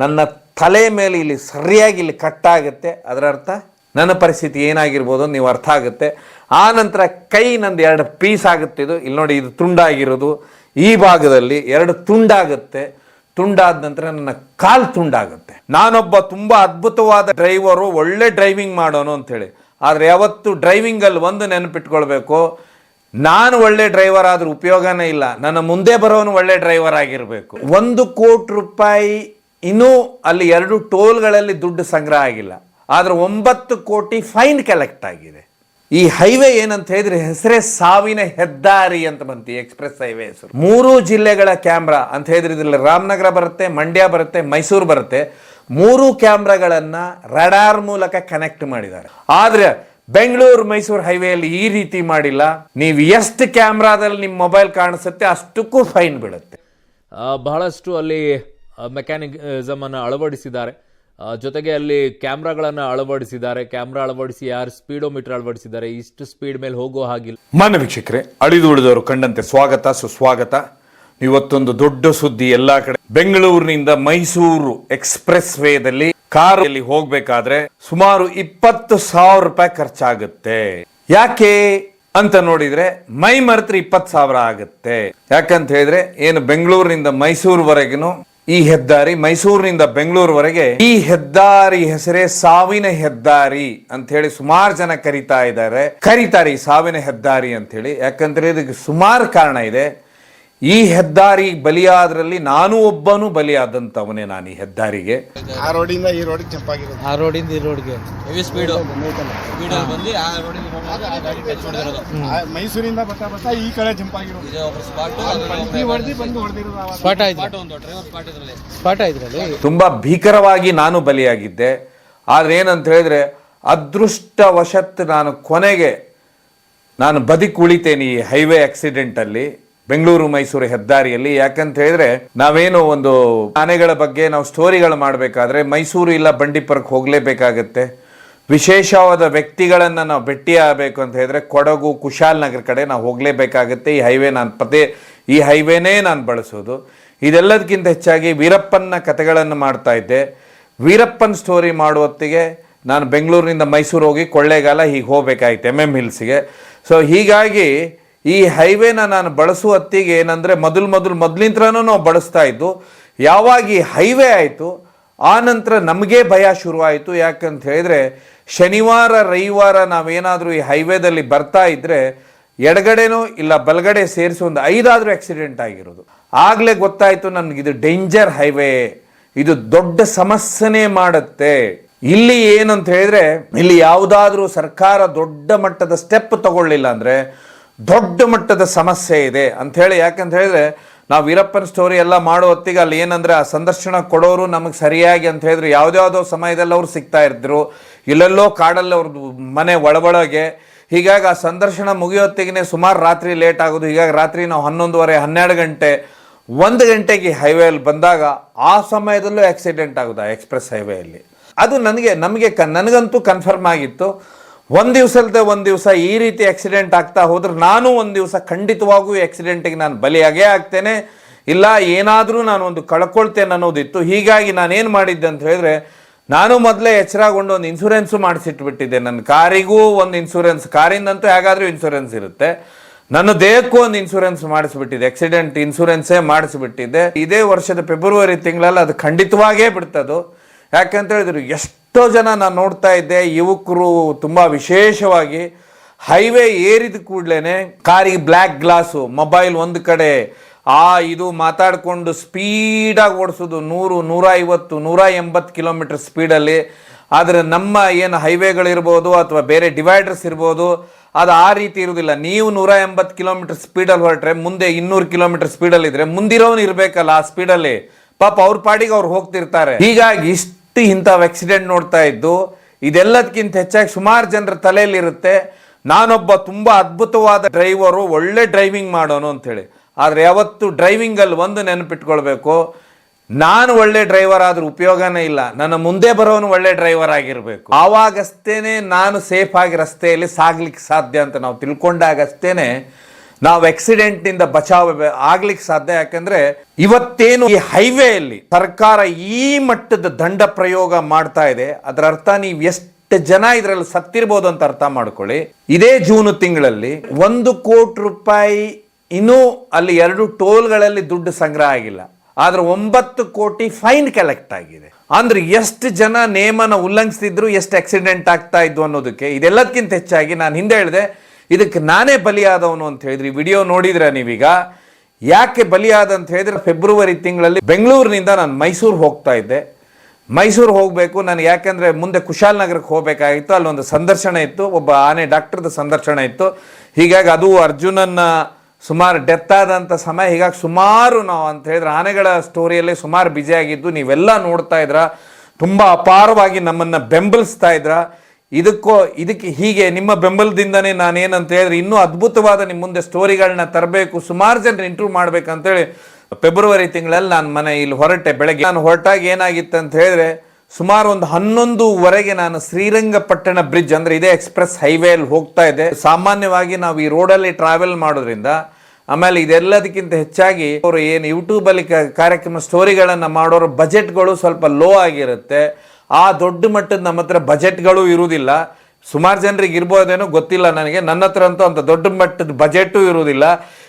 ನನ್ನ ತಲೆ ಮೇಲೆ ಇಲ್ಲಿ ಸರಿಯಾಗಿ ಇಲ್ಲಿ ಕಟ್ಟಾಗುತ್ತೆ. ಅದರ ಅರ್ಥ, ನನ್ನ ಪರಿಸ್ಥಿತಿ ಏನಾಗಿರ್ಬೋದು ನೀವು ಅರ್ಥ ಆಗುತ್ತೆ. ಆ ನಂತರ ಕೈ ನಂದು ಎರಡು ಪೀಸ್ ಆಗುತ್ತೆ ಇದು. ಇಲ್ಲಿ ನೋಡಿ, ಇದು ತುಂಡಾಗಿರೋದು. ಈ ಭಾಗದಲ್ಲಿ ಎರಡು ತುಂಡಾಗುತ್ತೆ. ತುಂಡಾದ ನಂತರ ನನ್ನ ಕಾಲು ತುಂಡಾಗುತ್ತೆ. ನಾನೊಬ್ಬ ತುಂಬ ಅದ್ಭುತವಾದ ಡ್ರೈವರು, ಒಳ್ಳೆ ಡ್ರೈವಿಂಗ್ ಮಾಡೋನು ಅಂಥೇಳಿ. ಆದರೆ ಯಾವತ್ತು ಡ್ರೈವಿಂಗಲ್ಲಿ ಒಂದು ನೆನಪಿಟ್ಕೊಳ್ಬೇಕು, ನಾನು ಒಳ್ಳೆ ಡ್ರೈವರ್ ಆದರೂ ಉಪಯೋಗನೇ ಇಲ್ಲ. ನನ್ನ ಮುಂದೆ ಬರೋನು ಒಳ್ಳೆ ಡ್ರೈವರ್ ಆಗಿರಬೇಕು. ಒಂದು ಕೋಟಿ ರೂಪಾಯಿ ಇನ್ನೂ ಅಲ್ಲಿ ಎರಡು ಟೋಲ್ಗಳಲ್ಲಿ ದುಡ್ಡು ಸಂಗ್ರಹ ಆಗಿಲ್ಲ. ಆದರೆ ಒಂಬತ್ತು ಕೋಟಿ ಫೈನ್ ಕಲೆಕ್ಟ್ ಆಗಿದೆ. ಈ ಹೈವೇ ಏನಂತ ಹೇಳಿದ್ರೆ ಹೆಸರೇ ಸಾವಿನ ಹೆದ್ದಾರಿ ಅಂತ ಬಂತು ಎಕ್ಸ್ಪ್ರೆಸ್ ಹೈವೇ ಹೆಸರು. ಮೂರು ಜಿಲ್ಲೆಗಳ ಕ್ಯಾಮ್ರಾ ಅಂತ ಹೇಳಿದ್ರೆ ಇದರಲ್ಲಿ ರಾಮನಗರ ಬರುತ್ತೆ, ಮಂಡ್ಯ ಬರುತ್ತೆ, ಮೈಸೂರು ಬರುತ್ತೆ. ಮೂರು ಕ್ಯಾಮ್ರಾಗಳನ್ನು ರಡಾರ್ ಮೂಲಕ ಕನೆಕ್ಟ್ ಮಾಡಿದ್ದಾರೆ. ಆದರೆ ಬೆಂಗಳೂರು, ಮೈಸೂರು ಹೈವೇಯಲ್ಲಿ ಈ ರೀತಿ ಮಾಡಿಲ್ಲ. ನೀವು ಎಷ್ಟು ಕ್ಯಾಮ್ರಾದಲ್ಲಿ ನಿಮ್ಮ ಮೊಬೈಲ್ ಕಾಣಿಸುತ್ತೆ ಅಷ್ಟಕ್ಕೂ ಫೈನ್ ಬೀಳುತ್ತೆ. ಬಹಳಷ್ಟು ಅಲ್ಲಿ ಮೆಕ್ಯಾನಿಸಮ್ ಅನ್ನು ಅಳವಡಿಸಿದ್ದಾರೆ. ಜೊತೆಗೆ ಅಲ್ಲಿ ಕ್ಯಾಮ್ರಾಗಳನ್ನು ಅಳವಡಿಸಿದ್ದಾರೆ. ಕ್ಯಾಮ್ರಾ ಅಳವಡಿಸಿ ಯಾರು ಸ್ಪೀಡೋಮೀಟರ್ ಅಳವಡಿಸಿದ್ದಾರೆ. ಇಷ್ಟು ಸ್ಪೀಡ್ ಮೇಲೆ ಹೋಗೋ ಹಾಗಿಲ್ಲ. ಮಾನ್ಯ ವೀಕ್ಷಕರೇ, ಅಳಿದು ಉಳಿದವರು ಕಂಡಂತೆ ಸ್ವಾಗತ, ಸುಸ್ವಾಗತ. ಇವತ್ತೊಂದು ದೊಡ್ಡ ಸುದ್ದಿ ಎಲ್ಲಾ ಕಡೆ. ಬೆಂಗಳೂರಿನಿಂದ ಮೈಸೂರು ಎಕ್ಸ್ಪ್ರೆಸ್ ವೇದಲ್ಲಿ ಕಾರಲ್ಲಿ ಹೋಗ್ಬೇಕಾದ್ರೆ ಸುಮಾರು ಇಪ್ಪತ್ತು ಸಾವಿರ ರೂಪಾಯಿ ಖರ್ಚಾಗುತ್ತೆ. ಯಾಕೆ ಅಂತ ನೋಡಿದ್ರೆ, ಮೈ ಮರೆತ್ರೆ ಇಪ್ಪತ್ತು ಸಾವಿರ ಆಗುತ್ತೆ. ಯಾಕಂತ ಹೇಳಿದ್ರೆ, ಏನು ಬೆಂಗಳೂರಿನಿಂದ ಮೈಸೂರುವರೆಗಿನು ಈ ಹೆದ್ದಾರಿ ಮೈಸೂರಿನಿಂದ ಬೆಂಗಳೂರುವರೆಗೆ ಈ ಹೆದ್ದಾರಿ ಹೆಸರೇ ಸಾವಿನ ಹೆದ್ದಾರಿ ಅಂತ ಹೇಳಿ ಸುಮಾರು ಜನ ಕರಿತಾ ಇದ್ದಾರೆ. ಕರೀತಾರೆ ಈ ಸಾವಿನ ಹೆದ್ದಾರಿ ಅಂತ ಹೇಳಿ. ಯಾಕಂದ್ರೆ ಇದಕ್ಕೆ ಸುಮಾರು ಕಾರಣ ಇದೆ. ಈ ಹೆದ್ದಾರಿ ಬಲಿಯಾದ್ರಲ್ಲಿ ನಾನು ಒಬ್ಬನು ಬಲಿಯಾದಂತವನೇ ನಾನು ಈ ಹೆದ್ದಾರಿಗೆ. ಆ ರೋಡಿಂದ ಈ ರೋಡಿಗೆ ಜಂಪ್ ಆಗಿರೋದು. ಆ ರೋಡಿಂದ ಈ ರೋಡ್ಗೆ. ಹೆವಿ ಸ್ಪೀಡು ಸ್ಪೀಡಲ್ಲಿ ಬಂದು ಆ ರೋಡಿಂದ ಆ ಗಾಡಿ ಟಚ್ ಹೊಡೆದಿರೋದು ಆ ಮೈಸೂರಿಂದ ಬರ್ತಾ ಬರ್ತಾ ಈ ಕಡೆ ಜಂಪ್ ಆಗಿರೋದು. ಇದೆ ಒಬ್ರು ಸ್ಪಾಟ್ ಪಲ್ಟಿ ಹೊಡೆದು ಬಂದು ಹೊಡೆದಿರೋದು ಅವಾಗ ಸ್ಪಾಟ್ ಆಯ್ತು ಸ್ಪಾಟ್ ಒಂದು ಡ್ರೈವರ್ ಸ್ಪಾಟ್ ಇದರಲ್ಲಿ. ಸ್ಪಾಟ್ ಆಯ್ದ್ರಲ್ಲಿ ತುಂಬಾ ಭೀಕರವಾಗಿ ನಾನು ಬಲಿಯಾಗಿದ್ದೆ. ಆದ್ರೆ ಏನಂತ ಹೇಳಿದ್ರೆ ಅದೃಷ್ಟವಶತ್ ನಾನು ಕೊನೆಗೆ ನಾನು ಬದುಕುಳಿತೇನೆ ಈ ಹೈವೇ ಆಕ್ಸಿಡೆಂಟ್ ಅಲ್ಲಿ. ಬೆಂಗಳೂರು ಮೈಸೂರು ಹೆದ್ದಾರಿಯಲ್ಲಿ. ಯಾಕಂತ ಹೇಳಿದ್ರೆ ನಾವೇನು ಒಂದು ಆನೆಗಳ ಬಗ್ಗೆ ನಾವು ಸ್ಟೋರಿಗಳು ಮಾಡಬೇಕಾದ್ರೆ ಮೈಸೂರು ಇಲ್ಲ ಬಂಡೀಪುರಕ್ಕೆ ಹೋಗಲೇಬೇಕಾಗತ್ತೆ. ವಿಶೇಷವಾದ ವ್ಯಕ್ತಿಗಳನ್ನು ನಾವು ಭೇಟಿ ಆಗಬೇಕು ಅಂತ ಹೇಳಿದ್ರೆ ಕೊಡಗು ಕುಶಾಲನಗರ ಕಡೆ ನಾವು ಹೋಗ್ಲೇಬೇಕಾಗತ್ತೆ. ಈ ಹೈವೇ ನಾನು ಪದೇ ಈ ಹೈವೇನೇ ನಾನು ಬಳಸೋದು. ಇದೆಲ್ಲದಕ್ಕಿಂತ ಹೆಚ್ಚಾಗಿ ವೀರಪ್ಪನ ಕಥೆಗಳನ್ನು ಮಾಡ್ತಾ ಇದ್ದೆ. ವೀರಪ್ಪನ್ ಸ್ಟೋರಿ ಮಾಡುವತ್ತಿಗೆ ನಾನು ಬೆಂಗಳೂರಿನಿಂದ ಮೈಸೂರು ಹೋಗಿ ಕೊಳ್ಳೇಗಾಲ ಹೀಗೆ ಹೋಗ್ಬೇಕಾಯ್ತು ಎಂ ಎಂ ಹಿಲ್ಸ್ಗೆ ಸೊ ಹೀಗಾಗಿ ಈ ಹೈವೇನ ನಾನು ಬಳಸುವ ಹೊತ್ತಿಗೆ ಏನಂದರೆ ಮೊದಲು ಮೊದಲು ಮೊದಲಿಂತ್ರನೂ ನಾವು ಬಳಸ್ತಾ ಇದ್ದು, ಯಾವಾಗ ಈ ಹೈವೇ ಆಯಿತು, ಆ ನಂತರ ನಮಗೆ ಭಯ ಶುರುವಾಯಿತು. ಯಾಕಂತ ಹೇಳಿದ್ರೆ, ಶನಿವಾರ, ರವಿವಾರ ನಾವೇನಾದರೂ ಈ ಹೈವೇದಲ್ಲಿ ಬರ್ತಾ ಇದ್ದರೆ ಎಡಗಡೆನೋ ಇಲ್ಲ ಬಲಗಡೆ ಸೇರಿಸಿ ಒಂದು ಐದಾದರೂ ಆಕ್ಸಿಡೆಂಟ್ ಆಗಿರೋದು. ಆಗ್ಲೇ ಗೊತ್ತಾಯ್ತು ಇದು ಡೇಂಜರ್ ಹೈವೇ ಇದು ದೊಡ್ಡ ಸಮಸ್ಯೆನೇ ಮಾಡುತ್ತೆ. ಇಲ್ಲಿ ಏನಂತ ಹೇಳಿದ್ರೆ, ಇಲ್ಲಿ ಯಾವುದಾದ್ರೂ ಸರ್ಕಾರ ದೊಡ್ಡ ಮಟ್ಟದ ಸ್ಟೆಪ್ ತಗೊಳ್ಳಿಲ್ಲ ಅಂದ್ರೆ ದೊಡ್ಡ ಮಟ್ಟದ ಸಮಸ್ಯೆ ಇದೆ ಅಂತ ಹೇಳಿ. ಯಾಕಂತ ಹೇಳಿದ್ರೆ ನಾವು ವೀರಪ್ಪನ ಸ್ಟೋರಿ ಎಲ್ಲ ಮಾಡೋ ಹೊತ್ತಿಗೆ ಅಲ್ಲಿ ಏನಂದ್ರೆ ಆ ಸಂದರ್ಶನ ಕೊಡೋರು ನಮಗೆ ಸರಿಯಾಗಿ ಅಂತ ಹೇಳಿದ್ರು ಯಾವುದ್ಯಾವುದೋ ಸಮಯದಲ್ಲಿ ಅವ್ರು ಸಿಗ್ತಾ ಇದ್ರು. ಇಲ್ಲೆಲ್ಲೋ ಕಾಡಲ್ಲಿ ಅವ್ರದ್ದು ಮನೆ ಒಳಗೊಳಗೆ. ಹೀಗಾಗಿ ಆ ಸಂದರ್ಶನ ಮುಗಿಯೋತ್ತಿಗೆ ಸುಮಾರು ರಾತ್ರಿ ಲೇಟ್ ಆಗೋದು. ಹೀಗಾಗಿ ರಾತ್ರಿ ನಾವು ಹನ್ನೊಂದುವರೆ, ಹನ್ನೆರಡು ಗಂಟೆ, ಒಂದು ಗಂಟೆಗೆ ಹೈವೇಯಲ್ಲಿ ಬಂದಾಗ ಆ ಸಮಯದಲ್ಲೂ ಆಕ್ಸಿಡೆಂಟ್ ಆಗೋದು ಆ ಎಕ್ಸ್ಪ್ರೆಸ್ ಹೈವೇಯಲ್ಲಿ ಅದು ನನಗೆ, ನಮಗೆ ನನಗಂತೂ ಕನ್ಫರ್ಮ್ ಆಗಿತ್ತು. ಒಂದು ದಿವಸ ಅಲ್ಲದೆ ಒಂದು ದಿವಸ ಈ ರೀತಿ ಆಕ್ಸಿಡೆಂಟ್ ಆಗ್ತಾ ಹೋದ್ರೆ ನಾನು ಒಂದು ದಿವಸ ಖಂಡಿತವಾಗೂ ಆಕ್ಸಿಡೆಂಟಿಗೆ ನಾನು ಬಲಿಯಾಗೇ ಆಗ್ತೇನೆ. ಇಲ್ಲ, ಏನಾದರೂ ನಾನು ಒಂದು ಕಳ್ಕೊಳ್ತೇನೆ ಅನ್ನೋದಿತ್ತು. ಹೀಗಾಗಿ ನಾನೇನು ಮಾಡಿದ್ದೆ ಅಂತ ಹೇಳಿದ್ರೆ, ನಾನು ಮೊದಲೇ ಎಚ್ಚರಗೊಂಡು ಒಂದು ಇನ್ಸೂರೆನ್ಸು ಮಾಡಿಸಿಟ್ಬಿಟ್ಟಿದ್ದೆ. ನನ್ನ ಕಾರಿಗೂ ಒಂದು ಇನ್ಸೂರೆನ್ಸ್ ಕಾರಿಂದಂತೂ ಹೇಗಾದರೂ ಇನ್ಸೂರೆನ್ಸ್ ಇರುತ್ತೆ. ನನ್ನ ದೇಹಕ್ಕೂ ಒಂದು ಇನ್ಸೂರೆನ್ಸ್ ಮಾಡಿಸ್ಬಿಟ್ಟಿದೆ ಆಕ್ಸಿಡೆಂಟ್ ಇನ್ಸೂರೆನ್ಸೇ ಮಾಡಿಸ್ಬಿಟ್ಟಿದ್ದೆ. ಇದೇ ವರ್ಷದ ಫೆಬ್ರವರಿ ತಿಂಗಳಲ್ಲಿ ಅದು ಖಂಡಿತವಾಗೇ ಬಿಡ್ತದು. ಯಾಕಂತ ಹೇಳಿದ್ರು ಎಷ್ಟೋ ಜನ ನಾನು ನೋಡ್ತಾ ಇದ್ದೆ, ಯುವಕರು ತುಂಬ ವಿಶೇಷವಾಗಿ ಹೈವೇ ಏರಿದ ಕೂಡಲೇ ಕಾರಿಗೆ ಬ್ಲ್ಯಾಕ್ ಗ್ಲಾಸು, ಮೊಬೈಲ್ ಒಂದು ಕಡೆ, ಆ ಇದು ಮಾತಾಡಿಕೊಂಡು ಸ್ಪೀಡಾಗಿ ಓಡಿಸೋದು ನೂರು ನೂರ ಐವತ್ತು ನೂರ ಎಂಬತ್ತು ಕಿಲೋಮೀಟ್ರ್ ಸ್ಪೀಡಲ್ಲಿ. ಆದರೆ ನಮ್ಮ ಏನು ಹೈವೇಗಳಿರ್ಬೋದು ಅಥವಾ ಬೇರೆ ಡಿವೈಡರ್ಸ್ ಇರ್ಬೋದು, ಅದು ಆ ರೀತಿ ಇರುವುದಿಲ್ಲ ನೀವು ನೂರ ಎಂಬತ್ತು ಕಿಲೋಮೀಟ್ರ್ ಸ್ಪೀಡಲ್ಲಿ ಹೊರಟ್ರೆ, ಮುಂದೆ ಇನ್ನೂರು ಕಿಲೋಮೀಟರ್ ಸ್ಪೀಡಲ್ಲಿದ್ದರೆ ಮುಂದಿರೋನು ಇರಬೇಕಲ್ಲ ಆ ಸ್ಪೀಡಲ್ಲಿ. ಪಾಪ ಅವ್ರ ಪಾಡಿಗೆ ಅವ್ರು ಹೋಗ್ತಿರ್ತಾರೆ. ಹೀಗಾಗಿ ಇಷ್ಟು ಇಂಥವು ಆಕ್ಸಿಡೆಂಟ್ ನೋಡ್ತಾ ಇದ್ದು ಇದೆಲ್ಲದಕ್ಕಿಂತ ಹೆಚ್ಚಾಗಿ ಸುಮಾರು ಜನರ ತಲೆಯಲ್ಲಿ ಇರುತ್ತೆ ನಾನೊಬ್ಬ ತುಂಬ ಅದ್ಭುತವಾದ ಡ್ರೈವರು ಒಳ್ಳೆ ಡ್ರೈವಿಂಗ್ ಮಾಡೋನು ಅಂಥೇಳಿ ಆದರೆ ಯಾವತ್ತು ಡ್ರೈವಿಂಗಲ್ಲಿ ಒಂದು ನೆನಪಿಟ್ಕೊಳ್ಬೇಕು, ನಾನು ಒಳ್ಳೆ ಡ್ರೈವರ್ ಆದರೂ ಉಪಯೋಗನೇ ಇಲ್ಲ. ನನ್ನ ಮುಂದೆ ಬರೋನು ಒಳ್ಳೆ ಡ್ರೈವರ್ ಆಗಿರಬೇಕು. ಆವಾಗಷ್ಟೇ ನಾನು ಸೇಫ್ ಆಗಿ ರಸ್ತೆಯಲ್ಲಿ ಸಾಗ್ಲಿಕ್ಕೆ ಸಾಧ್ಯ ಅಂತ ನಾವು ತಿಳ್ಕೊಂಡಾಗಷ್ಟೇನೆ ನಾವು ಆಕ್ಸಿಡೆಂಟ್ನಿಂದ ಬಚಾವ್ ಆಗ್ಲಿಕ್ಕೆ ಸಾಧ್ಯ. ಯಾಕಂದ್ರೆ ಇವತ್ತೇನು ಈ ಹೈವೇಯಲ್ಲಿ ಸರ್ಕಾರ ಈ ಮಟ್ಟದ ದಂಡ ಪ್ರಯೋಗ ಮಾಡ್ತಾ ಇದೆ. ಅದರ ಅರ್ಥ ನೀವು ಎಷ್ಟು ಜನ ಇದರಲ್ಲಿ ಸತ್ತಿರ್ಬೋದು ಅಂತ ಅರ್ಥ ಮಾಡ್ಕೊಳ್ಳಿ. ಇದೇ ಜೂನ್ ತಿಂಗಳಲ್ಲಿ ಒಂದು ಕೋಟಿ ರೂಪಾಯಿ ಇನ್ನೂ ಅಲ್ಲಿ ಎರಡು ಟೋಲ್ಗಳಲ್ಲಿ ದುಡ್ಡು ಸಂಗ್ರಹ ಆಗಿಲ್ಲ. ಆದ್ರೆ ಒಂಬತ್ತು ಕೋಟಿ ಫೈನ್ ಕಲೆಕ್ಟ್ ಆಗಿದೆ. ಅಂದ್ರೆ ಎಷ್ಟು ಜನ ನೇಮನ ಉಲ್ಲಂಘಿಸಿದ್ರು, ಎಷ್ಟು ಆಕ್ಸಿಡೆಂಟ್ ಆಗ್ತಾ ಇದ್ವು ಅನ್ನೋದಕ್ಕೆ. ಇದೆಲ್ಲದಕ್ಕಿಂತ ಹೆಚ್ಚಾಗಿ ನಾನು ಹಿಂದೆ ಹೇಳಿದೆ ಇದಕ್ಕೆ ನಾನೇ ಬಲಿಯಾದವನು ಅಂತ ಹೇಳಿದ್ರಿ. ವಿಡಿಯೋ ನೋಡಿದ್ರ ನೀವೀಗ? ಯಾಕೆ ಬಲಿಯಾದ ಅಂತ ಹೇಳಿದ್ರೆ ಫೆಬ್ರವರಿ ತಿಂಗಳಲ್ಲಿ ಬೆಂಗಳೂರಿನಿಂದ ನಾನು ಮೈಸೂರು ಹೋಗ್ತಾ ಇದ್ದೆ. ಮೈಸೂರು ಹೋಗಬೇಕು, ನಾನು ಯಾಕೆಂದರೆ ಮುಂದೆ ಕುಶಾಲನಗರಕ್ಕೆ ಹೋಗಬೇಕಾಗಿತ್ತು, ಅಲ್ಲೊಂದು ಸಂದರ್ಶನ ಇತ್ತು, ಒಬ್ಬ ಆನೆ ಡಾಕ್ಟರ್ದ ಸಂದರ್ಶನ ಇತ್ತು. ಹೀಗಾಗಿ ಅದು ಅರ್ಜುನನ್ನ ಸುಮಾರು ಡೆತ್ ಆದಂಥ ಸಮಯ, ಹೀಗಾಗಿ ಸುಮಾರು ನಾವು ಅಂತ ಹೇಳಿದ್ರೆ ಆನೆಗಳ ಸ್ಟೋರಿಯಲ್ಲೇ ಸುಮಾರು ಬಿಜಿ ಆಗಿದ್ದು, ನೀವೆಲ್ಲ ನೋಡ್ತಾ ಇದ್ರ. ತುಂಬ ಅಪಾರವಾಗಿ ನಮ್ಮನ್ನು ಬೆಂಬಲಿಸ್ತಾ ಇದ್ರ. ಇದಕ್ಕೋ, ಇದಕ್ಕೆ ಹೀಗೆ ನಿಮ್ಮ ಬೆಂಬಲದಿಂದನೇ ನಾನೇನಂತ ಹೇಳಿದ್ರೆ ಇನ್ನೂ ಅದ್ಭುತವಾದ ನಿಮ್ಮ ಮುಂದೆ ಸ್ಟೋರಿಗಳನ್ನ ತರಬೇಕು, ಸುಮಾರು ಜನ ಇಂಟ್ರೂವ್ ಮಾಡ್ಬೇಕಂತೇಳಿ ಫೆಬ್ರವರಿ ತಿಂಗಳಲ್ಲಿ ನಾನು ಮನೆ ಇಲ್ಲಿ ಹೊರಟೆ, ಬೆಳಗ್ಗೆ ನಾನು ಹೊರಟಾಗ ಏನಾಗಿತ್ತು ಅಂತ ಹೇಳಿದ್ರೆ ಸುಮಾರು ಒಂದು ಹನ್ನೊಂದುವರೆಗೆ ನಾನು ಶ್ರೀರಂಗಪಟ್ಟಣ ಬ್ರಿಡ್ಜ್ ಅಂದ್ರೆ ಇದೇ ಎಕ್ಸ್ಪ್ರೆಸ್ ಹೈವೇಲಿ ಹೋಗ್ತಾ ಇದ್ದೆ. ಸಾಮಾನ್ಯವಾಗಿ ನಾವು ಈ ರೋಡಲ್ಲಿ ಟ್ರಾವೆಲ್ ಮಾಡೋದ್ರಿಂದ ಆಮೇಲೆ ಇದೆಲ್ಲದಕ್ಕಿಂತ ಹೆಚ್ಚಾಗಿ ಅವರು ಏನು ಯೂಟ್ಯೂಬಲ್ಲಿ ಕಾರ್ಯಕ್ರಮ ಸ್ಟೋರಿಗಳನ್ನು ಮಾಡೋರು ಬಜೆಟ್ಗಳು ಸ್ವಲ್ಪ ಲೋ ಆಗಿರುತ್ತೆ. ಆ ದೊಡ್ಡ ಮಟ್ಟದ ನಮ್ಮ ಹತ್ರ ಬಜೆಟ್ಗಳು ಇರುವುದಿಲ್ಲ. ಸುಮಾರು ಜನರಿಗೆ ಇರ್ಬೋದೇನೋ ಗೊತ್ತಿಲ್ಲ ನನಗೆ. ನನ್ನ ಹತ್ರ ಅಂತೂ ಅಂತ ದೊಡ್ಡ ಮಟ್ಟದ ಬಜೆಟು ಇರುವುದಿಲ್ಲ.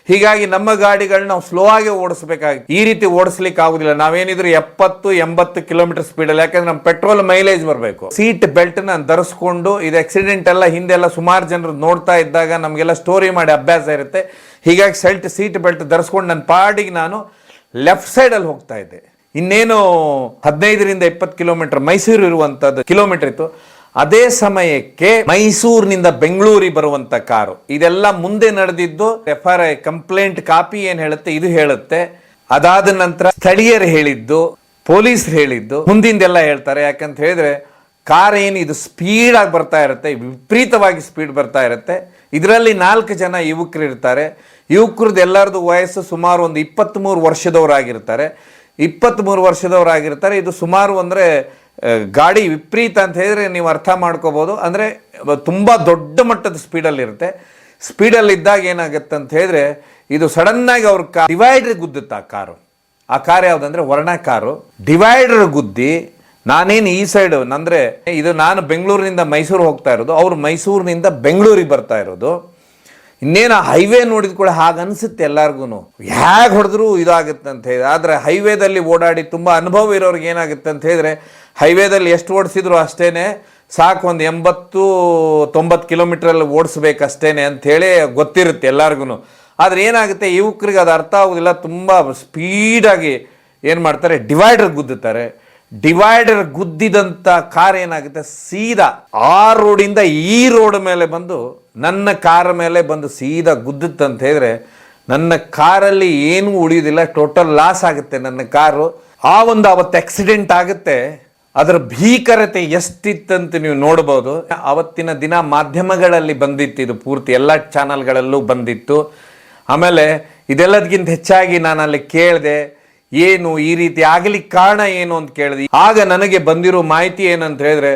ಹೀಗಾಗಿ ನಮ್ಮ ಗಾಡಿಗಳನ್ನ ನಾವು ಸ್ಲೋ ಆಗಿ ಓಡಿಸ್ಬೇಕಾಗಿ ಈ ರೀತಿ ಓಡಿಸ್ಲಿಕ್ಕೆ ಆಗುದಿಲ್ಲ. ನಾವೇನಿದ್ರು ಎಪ್ಪತ್ತು, ಎಂಬತ್ತು ಕಿಲೋಮೀಟರ್ ಸ್ಪೀಡಲ್ಲಿ ಯಾಕಂದ್ರೆ ನಮ್ಮ ಪೆಟ್ರೋಲ್ ಮೈಲೇಜ್ ಬರಬೇಕು. ಸೀಟ್ ಬೆಲ್ಟ್ ಧರಿಸ್ಕೊಂಡು, ಇದು ಆಕ್ಸಿಡೆಂಟ್ ಎಲ್ಲ ಹಿಂದೆಲ್ಲ ಸುಮಾರು ಜನರು ನೋಡ್ತಾ ಇದ್ದಾಗ ನಮಗೆಲ್ಲ ಸ್ಟೋರಿ ಮಾಡಿ ಅಭ್ಯಾಸ ಇರುತ್ತೆ. ಹೀಗಾಗಿ ಸೆಲ್ಟ್ ಸೀಟ್ ಬೆಲ್ಟ್ ಧರಿಸ್ಕೊಂಡು ನನ್ನ ಪಾಡಿಗೆ ನಾನು ಲೆಫ್ಟ್ ಸೈಡಲ್ಲಿ ಹೋಗ್ತಾ ಇದ್ದೆ. ಇನ್ನೇನು ಹದಿನೈದರಿಂದ ಇಪ್ಪತ್ತು ಕಿಲೋಮೀಟರ್ ಮೈಸೂರು ಇರುವಂತದ್ದು ಕಿಲೋಮೀಟರ್ ಇತ್ತು. ಅದೇ ಸಮಯಕ್ಕೆ ಮೈಸೂರಿನಿಂದ ಬೆಂಗಳೂರಿಗೆ ಬರುವಂತ ಕಾರು. ಇದೆಲ್ಲ ಮುಂದೆ ನಡೆದಿದ್ದು F R I complaint copy ಏನ್ ಹೇಳುತ್ತೆ, ಇದು ಹೇಳುತ್ತೆ. ಅದಾದ ನಂತರ ಸ್ಥಳೀಯರು ಹೇಳಿದ್ದು ಪೊಲೀಸ್ ಹೇಳಿದ್ದು, ಮುಂದಿಂದೆಲ್ಲ ಹೇಳ್ತಾರೆ. ಯಾಕಂತ ಹೇಳಿದ್ರೆ, ಕಾರ್ ಏನು, ಇದು ಸ್ಪೀಡ್ ಆಗಿ ಬರ್ತಾ ಇರುತ್ತೆ, ವಿಪರೀತವಾಗಿ ಸ್ಪೀಡ್ ಬರ್ತಾ ಇರುತ್ತೆ. ಇದರಲ್ಲಿ ನಾಲ್ಕು ಜನ ಯುವಕರು ಇರ್ತಾರೆ ಯುವಕರದ್ದು ಎಲ್ಲರದು ವಯಸ್ಸು ಸುಮಾರು ಒಂದು ಇಪ್ಪತ್ತ್ಮೂರು ವರ್ಷದವರಾಗಿರ್ತಾರೆ. ಇಪ್ಪತ್ತ್ಮೂರು ವರ್ಷದವರಾಗಿರ್ತಾರೆ. ಇದು ಸುಮಾರು ಅಂದರೆ ಗಾಡಿ ವಿಪರೀತ ಅಂತ ಹೇಳಿದರೆ ನೀವು ಅರ್ಥ ಮಾಡ್ಕೋಬೋದು. ಅಂದರೆ, ತುಂಬ ದೊಡ್ಡ ಮಟ್ಟದ ಸ್ಪೀಡಲ್ಲಿರುತ್ತೆ. ಸ್ಪೀಡಲ್ಲಿದ್ದಾಗ ಏನಾಗುತ್ತೆ ಅಂತ ಹೇಳಿದ್ರೆ, ಇದು ಸಡನ್ನಾಗಿ ಅವ್ರ ಕಾ ಡಿವೈಡ್ರಿಗೆ ಗುದ್ದುತ್ತೆ ಆ ಕಾರು. ಆ ಕಾರ್ ಯಾವುದಂದ್ರೆ, ವರ್ಣ ಕಾರು. ಡಿವೈಡರ್ ಗುದ್ದಿ, ನಾನೇನು ಈ ಸೈಡ್, ಅಂದರೆ, ಇದು ನಾನು ಬೆಂಗಳೂರಿನಿಂದ ಮೈಸೂರು ಹೋಗ್ತಾ ಇರೋದು, ಅವರು ಮೈಸೂರಿನಿಂದ ಬೆಂಗಳೂರಿಗೆ ಬರ್ತಾ ಇರೋದು. ಇನ್ನೇನು ಹೈವೇ ನೋಡಿದ ಕೂಡ ಹಾಗೆ ಅನಿಸುತ್ತೆ ಎಲ್ಲರಿಗೂ ಹೇಗೆ ಹೊಡೆದ್ರು ಇದಾಗುತ್ತೆ ಅಂತ ಹೇಳಿದ್ರೆ, ಆದರೆ ಹೈವೇದಲ್ಲಿ ಓಡಾಡಿ ತುಂಬ ಅನುಭವ ಇರೋರಿಗೆ ಏನಾಗುತ್ತೆ ಅಂತ ಹೇಳಿದ್ರೆ, ಹೈವೇದಲ್ಲಿ ಎಷ್ಟು ಓಡಿಸಿದ್ರು ಅಷ್ಟೇನೆ ಸಾಕು ಒಂದು ಎಂಬತ್ತು, ತೊಂಬತ್ತು ಕಿಲೋಮೀಟ್ರಲ್ಲಿ ಓಡಿಸ್ಬೇಕಷ್ಟೇ ಅಂಥೇಳಿ ಗೊತ್ತಿರುತ್ತೆ ಎಲ್ಲರಿಗೂ ಆದರೆ ಏನಾಗುತ್ತೆ, ಯುವಕರಿಗೆ ಅದು ಅರ್ಥ ಆಗೋದಿಲ್ಲ, ತುಂಬ ಸ್ಪೀಡಾಗಿ ಏನು ಮಾಡ್ತಾರೆ ಡಿವೈಡರ್ ಗುದ್ದುತ್ತಾರೆ. ಡಿವೈಡರ್ ಗುದ್ದಿದಂಥ ಕಾರ್ ಏನಾಗುತ್ತೆ? ಸೀದಾ ಆ ರೋಡಿಂದ ಈ ರೋಡ್ ಮೇಲೆ ಬಂದು ನನ್ನ ಕಾರ್ ಮೇಲೆ ಬಂದು ಸೀದಾ ಗುದ್ದುತ್ತಂತ ಹೇಳಿದ್ರೆ ನನ್ನ ಕಾರಲ್ಲಿ ಏನೂ ಉಳಿಯೋದಿಲ್ಲ ಟೋಟಲ್ ಲಾಸ್ ಆಗುತ್ತೆ ನನ್ನ ಕಾರು ಆ ಒಂದು ಅವತ್ತು ಆಕ್ಸಿಡೆಂಟ್ ಆಗುತ್ತೆ. ಅದರ ಭೀಕರತೆ ಎಷ್ಟಿತ್ತಂತ ನೀವು ನೋಡ್ಬೋದು. ಅವತ್ತಿನ ದಿನ ಮಾಧ್ಯಮಗಳಲ್ಲಿ ಬಂದಿತ್ತು ಇದು ಪೂರ್ತಿ, ಎಲ್ಲ ಚಾನಲ್ಗಳಲ್ಲೂ ಬಂದಿತ್ತು. ಆಮೇಲೆ ಇದೆಲ್ಲದಕ್ಕಿಂತ ಹೆಚ್ಚಾಗಿ ನಾನು ಅಲ್ಲಿ ಕೇಳಿದೆ ಏನು ಈ ರೀತಿ ಆಗಲಿಕ್ಕೆ ಕಾರಣ ಏನು ಅಂತ ಕೇಳಿದೆ ಆಗ ನನಗೆ ಬಂದಿರೋ ಮಾಹಿತಿ ಏನಂತ ಹೇಳಿದ್ರೆ,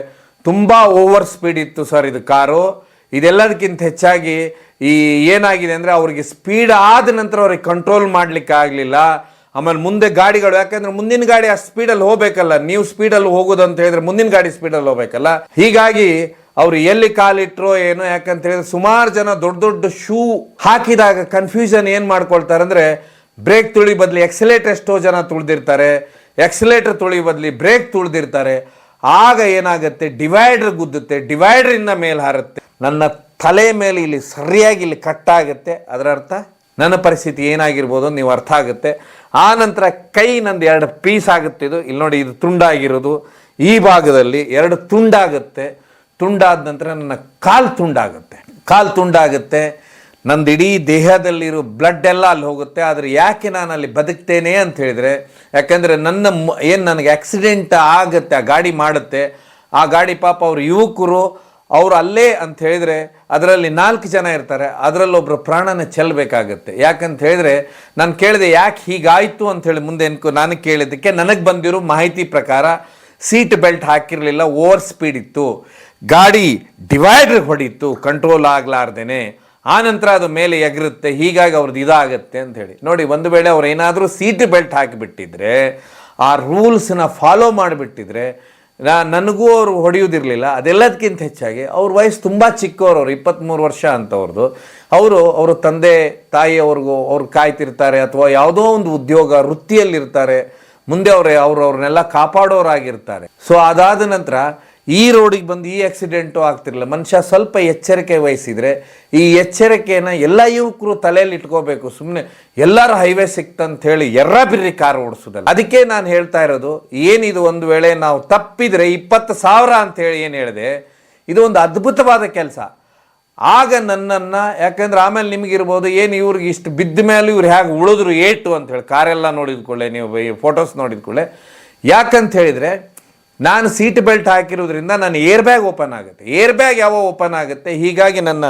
ತುಂಬಾ ಓವರ್ ಸ್ಪೀಡ್ ಇತ್ತು ಸರ್ ಇದು ಕಾರು. ಇದೆಲ್ಲದಕ್ಕಿಂತ ಹೆಚ್ಚಾಗಿ ಈ ಏನಾಗಿದೆ ಅಂದ್ರೆ ಅವರಿಗೆ ಸ್ಪೀಡ್ ಆದ ನಂತರ ಅವ್ರಿಗೆ ಕಂಟ್ರೋಲ್ ಮಾಡ್ಲಿಕ್ಕೆ ಆಗಲಿಲ್ಲ. ಆಮೇಲೆ ಮುಂದೆ ಗಾಡಿಗಳು, ಯಾಕಂದ್ರೆ ಮುಂದಿನ ಗಾಡಿ ಆ ಸ್ಪೀಡಲ್ಲಿ ಹೋಗ್ಬೇಕಲ್ಲ, ನೀವು ಸ್ಪೀಡಲ್ಲಿ ಹೋಗೋದು ಅಂತ ಹೇಳಿದ್ರೆ ಮುಂದಿನ ಗಾಡಿ ಸ್ಪೀಡಲ್ಲಿ ಹೋಗ್ಬೇಕಲ್ಲ. ಹೀಗಾಗಿ ಅವ್ರು ಎಲ್ಲಿ ಕಾಲಿಟ್ರೋ ಏನೋ, ಯಾಕಂತ ಹೇಳಿದ್ರೆ ಸುಮಾರು ಜನ ದೊಡ್ಡ ದೊಡ್ಡ ಶೂ ಹಾಕಿದಾಗ ಕನ್ಫ್ಯೂಷನ್ ಏನ್ ಮಾಡ್ಕೊಳ್ತಾರೆ ಅಂದ್ರೆ ಬ್ರೇಕ್ ತುಳಿ ಬದಲಿ ಎಕ್ಸಲೇಟರ್ ಎಷ್ಟೋ ಜನ ತುಳಿದಿರ್ತಾರೆ, ಎಕ್ಸಲೇಟರ್ ತುಳಿ ಬದಲಿ ಬ್ರೇಕ್ ತುಳಿದಿರ್ತಾರೆ. ಆಗ ಏನಾಗುತ್ತೆ? ಡಿವೈಡರ್ ಗುದ್ದುತ್ತೆ, ಡಿವೈಡರ್ ಇಂದ ಮೇಲೆ ಹಾರುತ್ತೆ. ನನ್ನ ತಲೆ ಮೇಲೆ ಇಲ್ಲಿ ಸರಿಯಾಗಿ ಇಲ್ಲಿ ಕಟ್ಟಾಗುತ್ತೆ ಅದರ ಅರ್ಥ ನನ್ನ ಪರಿಸ್ಥಿತಿ ಏನಾಗಿರ್ಬೋದು ನೀವು ಅರ್ಥ ಆಗುತ್ತೆ. ಆ ನಂತರ ಕೈ ನಂದು ಎರಡು ಪೀಸ್ ಆಗುತ್ತೆ ಇದು. ಇಲ್ಲಿ ನೋಡಿ, ಇದು ತುಂಡಾಗಿರೋದು. ಈ ಭಾಗದಲ್ಲಿ ಎರಡು ತುಂಡಾಗುತ್ತೆ. ತುಂಡಾದ ನಂತರ ನನ್ನ ಕಾಲು ತುಂಡಾಗುತ್ತೆ. ಕಾಲು ತುಂಡಾಗುತ್ತೆ. ನಂದು ಇಡೀ ದೇಹದಲ್ಲಿರೋ ಬ್ಲಡ್ ಎಲ್ಲ ಅಲ್ಲಿ ಹೋಗುತ್ತೆ. ಆದರೆ ಯಾಕೆ ನಾನು ಅಲ್ಲಿ ಬದುಕ್ತೇನೆ ಅಂತ ಹೇಳಿದರೆ, ಯಾಕೆಂದರೆ ನನ್ನ ಏನು ನನಗೆ ಆಕ್ಸಿಡೆಂಟ್ ಆಗುತ್ತೆ, ಆ ಗಾಡಿ ಮಾಡುತ್ತೆ, ಆ ಗಾಡಿ ಪಾಪ ಅವರು ಯುವಕರು, ಅವರು ಅಲ್ಲೇ ಅಂತ ಹೇಳಿದರೆ ಅದರಲ್ಲಿ ನಾಲ್ಕು ಜನ ಇರ್ತಾರೆ. ಅದರಲ್ಲೊಬ್ಬರು ಪ್ರಾಣನ ಚೆಲ್ಲಬೇಕಾಗತ್ತೆ ಯಾಕಂತ ಹೇಳಿದ್ರೆ ನಾನು ಕೇಳಿದೆ ಯಾಕೆ ಹೀಗಾಯಿತು ಅಂತ ಹೇಳಿ ಮುಂದೆ ಅನ್ಕೋ ನಾನು ಕೇಳಿದ್ದಕ್ಕೆ ನನಗೆ ಬಂದಿರೋ ಮಾಹಿತಿ ಪ್ರಕಾರ ಸೀಟ್ ಬೆಲ್ಟ್ ಹಾಕಿರಲಿಲ್ಲ, ಓವರ್ ಸ್ಪೀಡ್ ಇತ್ತು. ಗಾಡಿ ಡಿವೈಡರ್ ಹೊಡೀತು ಕಂಟ್ರೋಲ್ ಆಗ್ಲಾರ್ದೇನೆ. ಆ ನಂತರ ಅದು ಮೇಲೆ ಎಗರುತ್ತೆ, ಹೀಗಾಗಿ ಅವ್ರದ್ದು ಇದಾಗುತ್ತೆ ಅಂತ ಹೇಳಿ. ನೋಡಿ, ಒಂದು ವೇಳೆ ಅವ್ರು ಏನಾದರೂ ಸೀಟ್ ಬೆಲ್ಟ್ ಹಾಕಿಬಿಟ್ಟಿದ್ರೆ, ಆ ರೂಲ್ಸ್ನ ಫಾಲೋ ಮಾಡಿಬಿಟ್ಟಿದ್ರೆ, ನಾ, ನನಗೂ ಅವರು ಹೊಡೆಯೋದಿರಲಿಲ್ಲ. ಅದೆಲ್ಲದಕ್ಕಿಂತ ಹೆಚ್ಚಾಗಿ ಅವ್ರ ವಯಸ್ಸು ತುಂಬ ಚಿಕ್ಕವರು ಅವ್ರು ಇಪ್ಪತ್ತ್ಮೂರು ವರ್ಷ ಅಂತವ್ರದ್ದು ಅವರು ಅವರು ತಂದೆ ತಾಯಿಯವ್ರಿಗೂ ಅವ್ರು ಕಾಯ್ತಿರ್ತಾರೆ, ಅಥವಾ ಯಾವುದೋ ಒಂದು ಉದ್ಯೋಗ ವೃತ್ತಿಯಲ್ಲಿರ್ತಾರೆ, ಮುಂದೆ ಅವರೇ, ಅವರು ಅವ್ರನ್ನೆಲ್ಲ ಕಾಪಾಡೋರಾಗಿರ್ತಾರೆ. ಸೊ ಅದಾದ ನಂತರ ಈ ರೋಡಿಗೆ ಬಂದು ಈ ಆಕ್ಸಿಡೆಂಟು ಆಗ್ತಿರಲಿಲ್ಲ. ಮನುಷ್ಯ ಸ್ವಲ್ಪ ಎಚ್ಚರಿಕೆ ವಹಿಸಿದರೆ ಈ ಎಚ್ಚರಿಕೆನ ಎಲ್ಲ ಯುವಕರು ತಲೆಯಲ್ಲಿ ಇಟ್ಕೋಬೇಕು. ಸುಮ್ಮನೆ ಎಲ್ಲರೂ ಹೈವೇ ಸಿಕ್ತಂತ ಹೇಳಿ ಎರ್ರ ಬಿರ್ರಿ ಕಾರ್ ಓಡಿಸೋದಲ್ಲ. ಅದಕ್ಕೆ ನಾನು ಹೇಳ್ತಾ ಇರೋದು ಏನಿದು ಒಂದು ವೇಳೆ ನಾವು ತಪ್ಪಿದರೆ ಇಪ್ಪತ್ತು ಸಾವಿರ ಅಂತೇಳಿ ಏನು ಹೇಳಿದೆ, ಇದು ಒಂದು ಅದ್ಭುತವಾದ ಕೆಲಸ. ಆಗ ನನ್ನನ್ನು, ಯಾಕಂದ್ರೆ ಆಮೇಲೆ ನಿಮಗಿರ್ಬೋದು, ಏನು ಇವ್ರಿಗೆ ಇಷ್ಟು ಬಿದ್ದ ಮೇಲೆ ಇವ್ರು ಹೇಗೆ ಉಳಿದ್ರು ಏಟು ಅಂತ ಹೇಳಿ ಕಾರೆಲ್ಲ ನೋಡಿದ್ಕೊಳ್ಳೆ ನೀವು ಫೋಟೋಸ್ ನೋಡಿದ್ಕೊಳ್ಳೆ ಯಾಕಂತ ಹೇಳಿದರೆ ನಾನು ಸೀಟ್ ಬೆಲ್ಟ್ ಹಾಕಿರೋದ್ರಿಂದ ನನ್ನ ಏರ್ ಬ್ಯಾಗ್ ಓಪನ್ ಆಗುತ್ತೆ. ಏರ್ ಬ್ಯಾಗ್ ಯಾವ ಓಪನ್ ಆಗುತ್ತೆ? ಹೀಗಾಗಿ ನನ್ನ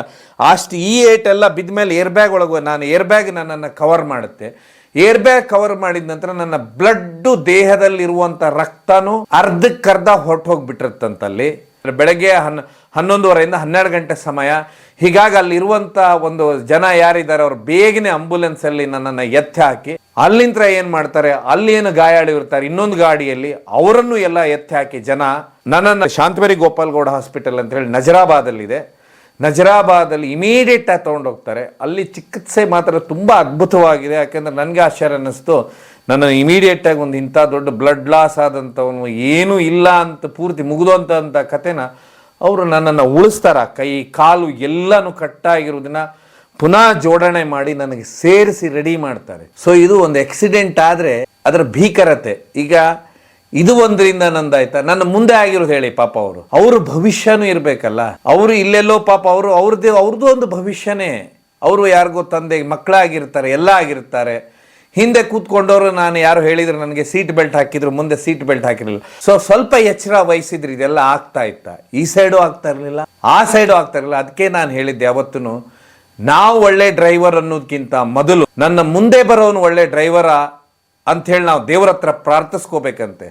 ಅಷ್ಟು ಈ ಏಟೆಲ್ಲ ಬಿದ್ದ ಮೇಲೆ ಏರ್ ಬ್ಯಾಗ್ ಒಳಗೆ ನಾನು ಏರ್ ಬ್ಯಾಗ್ ನನ್ನನ್ನು ಕವರ್ ಮಾಡುತ್ತೆ. ಏರ್ ಬ್ಯಾಗ್ ಕವರ್ ಮಾಡಿದ ನಂತರ ನನ್ನ ಬ್ಲಡ್ಡು ದೇಹದಲ್ಲಿರುವಂಥ ರಕ್ತನೂ ಅರ್ಧಕ್ಕರ್ಧ ಹೊರಟು ಹೋಗ್ಬಿಟ್ಟಿರುತ್ತಂತಲ್ಲಿ ಬೆಳಗ್ಗೆ ಹನ್ ಹನ್ನೊಂದುವರೆಯಿಂದ ಹನ್ನೆರಡು ಗಂಟೆ ಸಮಯ. ಹೀಗಾಗಿ ಅಲ್ಲಿರುವಂಥ ಒಂದು ಜನ ಯಾರಿದ್ದಾರೆ, ಅವ್ರು ಬೇಗನೆ ಆಂಬುಲೆನ್ಸಲ್ಲಿ ನನ್ನನ್ನು ಎತ್ತಿ ಹಾಕಿ ಅಲ್ಲಿಂದ ಏನು ಮಾಡ್ತಾರೆ, ಅಲ್ಲಿ ಏನು ಗಾಯಾಳಿರ್ತಾರೆ ಇನ್ನೊಂದು ಗಾಡಿಯಲ್ಲಿ ಅವರನ್ನು ಎಲ್ಲ ಎತ್ತಿ ಹಾಕಿ ಜನ ನನ್ನನ್ನು ಶಾಂತವೇರಿ ಗೋಪಾಲ್ಗೌಡ ಹಾಸ್ಪಿಟಲ್ ಅಂತ ಹೇಳಿ ನಜರಾಬಾದಲ್ಲಿದೆ. ನಜರಾಬಾದಲ್ಲಿ ಇಮಿಡಿಯೇಟ್ ಆಗಿ ತೊಗೊಂಡು ಹೋಗ್ತಾರೆ ಅಲ್ಲಿ ಚಿಕಿತ್ಸೆ ಮಾತ್ರ ತುಂಬ ಅದ್ಭುತವಾಗಿದೆ. ಯಾಕೆಂದ್ರೆ ನನಗೆ ಆಶ್ಚರ್ಯ ಅನ್ನಿಸ್ತು ನನ್ನ ಇಮಿಡಿಯೇಟ್ ಆಗಿ ಒಂದು ಇಂಥ ದೊಡ್ಡ ಬ್ಲಡ್ ಲಾಸ್ ಆದಂಥವನು ಏನೂ ಇಲ್ಲ ಅಂತ, ಪೂರ್ತಿ ಮುಗಿದೋಂಥ ಕಥೆನ ಅವರು ನನ್ನನ್ನು ಉಳಿಸ್ತಾರ. ಕೈ, ಕಾಲು ಎಲ್ಲನೂ ಕಟ್ಟಾಗಿರೋದನ್ನ ಪುನಃ ಜೋಡಣೆ ಮಾಡಿ ನನಗೆ ಸೇರಿಸಿ ರೆಡಿ ಮಾಡ್ತಾರೆ. ಸೊ ಇದು ಒಂದು ಆಕ್ಸಿಡೆಂಟ್ ಆದರೆ ಅದರ ಭೀಕರತೆ. ಈಗ ಇದು ಒಂದರಿಂದ ನಂದಾಯ್ತಾ? ನನ್ನ ಮುಂದೆ ಆಗಿರೋದು ಹೇಳಿ ಪಾಪ ಅವರು. ಅವ್ರ ಭವಿಷ್ಯನೂ ಇರಬೇಕಲ್ಲ. ಅವರು ಇಲ್ಲೆಲ್ಲೋ ಪಾಪ ಅವರು ಅವ್ರದ್ದು ಅವ್ರದ್ದು ಒಂದು ಭವಿಷ್ಯನೇ. ಅವರು ಯಾರಿಗೋ ತಂದೆ, ಮಕ್ಕಳಾಗಿರ್ತಾರೆ, ಎಲ್ಲ ಆಗಿರ್ತಾರೆ. ಹಿಂದೆ ಕೂತ್ಕೊಂಡವರು ನಾನು ಯಾರು ಹೇಳಿದ್ರು ನನಗೆ ಸೀಟ್ ಬೆಲ್ಟ್ ಹಾಕಿದ್ರು, ಮುಂದೆ ಸೀಟ್ ಬೆಲ್ಟ್ ಹಾಕಿರಲಿಲ್ಲ. ಸೊ ಸ್ವಲ್ಪ ಎಚ್ಚರ ವಹಿಸಿದ್ರೆ ಇದೆಲ್ಲ ಆಗ್ತಾ ಇತ್ತ? ಈ ಸೈಡು ಆಗ್ತಾ ಇರಲಿಲ್ಲ. ಆ ಸೈಡು ಆಗ್ತಾ ಇರಲಿಲ್ಲ. ಅದಕ್ಕೆ ನಾನು ಹೇಳಿದ್ದೆ ಯಾವತ್ತೂ ನಾವು ಒಳ್ಳೆ ಡ್ರೈವರ್ ಅನ್ನೋದಕ್ಕಿಂತ ಮೊದಲು ನನ್ನ ಮುಂದೆ ಬರೋನು ಒಳ್ಳೆ ಡ್ರೈವರ ಹೇಳಿ ನಾವು ದೇವರ ಹತ್ರ ಪ್ರಾರ್ಥಿಸ್ಕೋಬೇಕಂತೆ.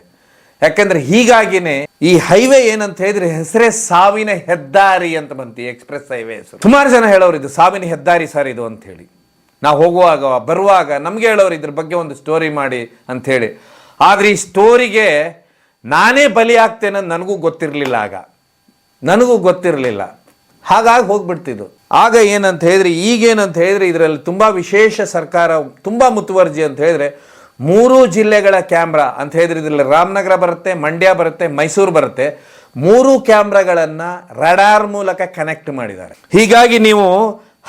ಯಾಕಂದ್ರೆ ಹೀಗಾಗಿನೇ ಈ ಹೈವೇ ಏನಂತ ಹೇಳಿದ್ರೆ ಹೆಸರೇ ಸಾವಿನ ಹೆದ್ದಾರಿ ಅಂತ ಬಂತಿ ಎಕ್ಸ್ಪ್ರೆಸ್ ಹೈವೇ ಹೆಸರು. ಸುಮಾರು ಜನ ಹೇಳೋರು ಇದು, ಸಾವಿನ ಹೆದ್ದಾರಿ ಸರ್ ಇದು ಅಂತ ಹೇಳಿ ನಾವು ಹೋಗುವಾಗ, ಬರುವಾಗ ನಮಗೆ ಹೇಳೋರು ಇದ್ರ ಬಗ್ಗೆ ಒಂದು ಸ್ಟೋರಿ ಮಾಡಿ ಅಂತ ಹೇಳಿ ಆದ್ರೆ ಈ ಸ್ಟೋರಿಗೆ ನಾನೇ ಬಲಿ ಆಗ್ತೇನೆ ನನಗೂ ಗೊತ್ತಿರಲಿಲ್ಲ ಆಗ. ನನಗೂ ಗೊತ್ತಿರಲಿಲ್ಲ. ಹಾಗಾಗಿ ಹೋಗ್ಬಿಡ್ತಿದ್ದು. ಆಗ ಏನಂತ ಹೇಳಿದ್ರೆ, ಈಗೇನಂತ ಹೇಳಿದ್ರೆ ಇದರಲ್ಲಿ ತುಂಬ ವಿಶೇಷ ಸರ್ಕಾರ, ತುಂಬ ಮುತುವರ್ಜಿ ಅಂತ ಹೇಳಿದ್ರೆ, ಮೂರು ಜಿಲ್ಲೆಗಳ ಕ್ಯಾಮ್ರಾ ಅಂತ ಹೇಳಿದ್ರೆ ಇದರಲ್ಲಿ ರಾಮನಗರ ಬರುತ್ತೆ, ಮಂಡ್ಯ ಬರುತ್ತೆ, ಮೈಸೂರು ಬರುತ್ತೆ. ಮೂರು ಕ್ಯಾಮ್ರಾಗಳನ್ನು ರಡಾರ್ ಮೂಲಕ ಕನೆಕ್ಟ್ ಮಾಡಿದ್ದಾರೆ. ಹೀಗಾಗಿ ನೀವು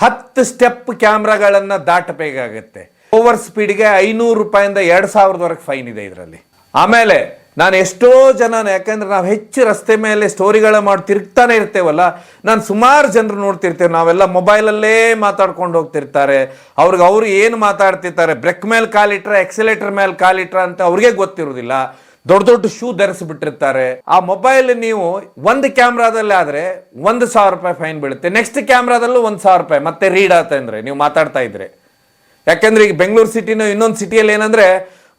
ಹತ್ತು ಸ್ಟೆಪ್ ಕ್ಯಾಮ್ರಾಗಳನ್ನು ದಾಟಬೇಕಾಗತ್ತೆ. ಓವರ್ ಸ್ಪೀಡ್ಗೆ ಐನೂರು ರೂಪಾಯಿಂದ ಎರಡು ಸಾವಿರದವರೆಗೆ ಫೈನ್ ಇದೆ ಇದರಲ್ಲಿ. ಆಮೇಲೆ ನಾನು ಎಷ್ಟೋ ಜನ ಯಾಕಂದ್ರೆ ನಾವು ಹೆಚ್ಚು ರಸ್ತೆ ಮೇಲೆ ಸ್ಟೋರಿಗಳ ಮಾಡಿ ತಿರುಗ್ತಾನೆ ಇರ್ತೇವಲ್ಲ, ನಾನು ಸುಮಾರು ಜನರು ನೋಡ್ತಿರ್ತೇವೆ, ನಾವೆಲ್ಲ ಮೊಬೈಲಲ್ಲೇ ಮಾತಾಡ್ಕೊಂಡು ಹೋಗ್ತಿರ್ತಾರೆ. ಅವ್ರಿಗೆ ಅವರು ಏನು ಮಾತಾಡ್ತಿರ್ತಾರೆ, ಬ್ರೆಕ್ ಮೇಲೆ ಕಾಲಿಟ್ರ ಎಕ್ಸಲೇಟರ್ ಮೇಲೆ ಕಾಲಿಟ್ರ ಅಂತ ಅವ್ರಿಗೆ ಗೊತ್ತಿರೋದಿಲ್ಲ. ದೊಡ್ಡ ದೊಡ್ಡ ಶೂ ಧರಿಸಿಬಿಟ್ಟಿರ್ತಾರೆ. ಆ ಮೊಬೈಲ್ ನೀವು ಒಂದು ಕ್ಯಾಮ್ರಾದಲ್ಲಿ ಆದ್ರೆ ಒಂದು ಸಾವಿರ ರೂಪಾಯಿ ಫೈನ್ ಬೀಳುತ್ತೆ. ನೆಕ್ಸ್ಟ್ ಕ್ಯಾಮ್ರಾದಲ್ಲೂ ಒಂದು ಸಾವಿರ ರೂಪಾಯಿ. ಮತ್ತೆ ರೀಡ್ ಆತಂದ್ರೆ ನೀವು ಮಾತಾಡ್ತಾ ಇದ್ರೆ. ಯಾಕಂದ್ರೆ ಈಗ ಬೆಂಗಳೂರು ಸಿಟಿನ ಇನ್ನೊಂದು ಸಿಟಿಯಲ್ಲಿ ಏನಂದ್ರೆ